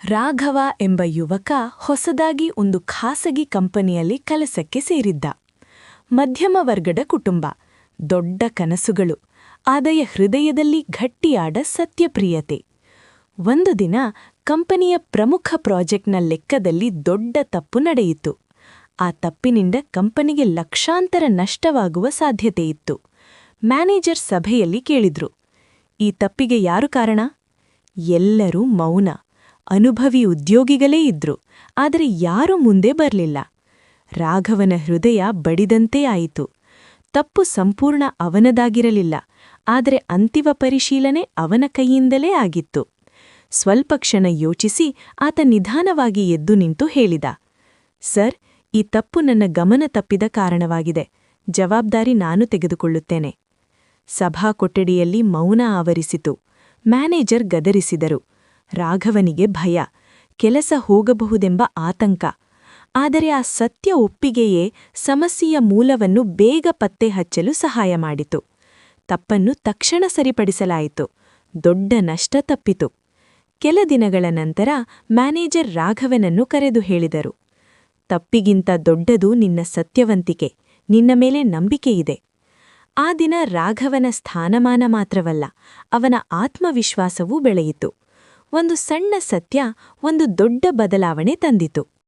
ರಾಘವ ಎಂಬ ಯುವಕ ಹೊಸದಾಗಿ ಒಂದು ಖಾಸಗಿ ಕಂಪನಿಯಲ್ಲಿ ಕೆಲಸಕ್ಕೆ ಸೇರಿದ್ದ. ಮಧ್ಯಮ ವರ್ಗದ ಕುಟುಂಬ, ದೊಡ್ಡ ಕನಸುಗಳು, ಆದಯ ಹೃದಯದಲ್ಲಿ ಗಟ್ಟಿಯಾದ ಸತ್ಯಪ್ರಿಯತೆ. ಒಂದು ದಿನ ಕಂಪನಿಯ ಪ್ರಮುಖ ಪ್ರಾಜೆಕ್ಟ್ನ ಲೆಕ್ಕದಲ್ಲಿ ದೊಡ್ಡ ತಪ್ಪು ನಡೆಯಿತು. ಆ ತಪ್ಪಿನಿಂದ ಕಂಪನಿಗೆ ಲಕ್ಷಾಂತರ ನಷ್ಟವಾಗುವ ಸಾಧ್ಯತೆಯಿತ್ತು ಮ್ಯಾನೇಜರ್ ಸಭೆಯಲ್ಲಿ ಕೇಳಿದ್ರು, ಈ ತಪ್ಪಿಗೆ ಯಾರು ಕಾರಣ? ಎಲ್ಲರೂ ಮೌನ. ಅನುಭವಿ ಉದ್ಯೋಗಿಗಳೇ ಇದ್ರು. ಆದರೆ ಯಾರೂ ಮುಂದೆ ಬರಲಿಲ್ಲ. ರಾಘವನ ಹೃದಯ ಬಡಿದಂತೆ ಆಯಿತು. ತಪ್ಪು ಸಂಪೂರ್ಣ ಅವನದಾಗಿರಲಿಲ್ಲ. ಆದರೆ ಅಂತಿಮ ಪರಿಶೀಲನೆ ಅವನ ಕೈಯಿಂದಲೇ ಆಗಿತ್ತು. ಸ್ವಲ್ಪ ಕ್ಷಣ ಯೋಚಿಸಿ ಆತ ನಿಧಾನವಾಗಿ ಎದ್ದು ನಿಂತು ಹೇಳಿದ, ಸರ್, ಈ ತಪ್ಪು ನನ್ನ ಗಮನ ತಪ್ಪಿದ ಕಾರಣವಾಗಿದೆ. ಜವಾಬ್ದಾರಿ ನಾನು ತೆಗೆದುಕೊಳ್ಳುತ್ತೇನೆ. ಸಭಾ ಕೊಠಡಿಯಲ್ಲಿ ಮೌನ ಆವರಿಸಿತು. ಮ್ಯಾನೇಜರ್ ಗದರಿಸಿದರು. ರಾಘವನಿಗೆ ಭಯ. ಕೆಲಸ ಹೋಗಬಹುದೆಂಬ ಆತಂಕ. ಆದರೆ ಆ ಸತ್ಯ ಒಪ್ಪಿಗೆಯೇ ಸಮಸ್ಯೆಯ ಮೂಲವನ್ನು ಬೇಗ ಪತ್ತೆ ಹಚ್ಚಲು ಸಹಾಯ ಮಾಡಿತು. ತಪ್ಪನ್ನು ತಕ್ಷಣ ಸರಿಪಡಿಸಲಾಯಿತು. ದೊಡ್ಡ ನಷ್ಟ ತಪ್ಪಿತು. ಕೆಲ ದಿನಗಳ ನಂತರ ಮ್ಯಾನೇಜರ್ ರಾಘವನನ್ನು ಕರೆದು ಹೇಳಿದರು. ತಪ್ಪಿಗಿಂತ ದೊಡ್ಡದು ನಿನ್ನ ಸತ್ಯವಂತಿಕೆ. ನಿನ್ನ ಮೇಲೆ ನಂಬಿಕೆಯಿದೆ ಆ ದಿನ ರಾಘವನ ಸ್ಥಾನಮಾನ ಮಾತ್ರವಲ್ಲ, ಅವನ ಆತ್ಮವಿಶ್ವಾಸವೂ ಬೆಳೆಯಿತು. ಒಂದು ಸಣ್ಣ ಸತ್ಯ ಒಂದು ದೊಡ್ಡ ಬದಲಾವಣೆ ತಂದಿತು.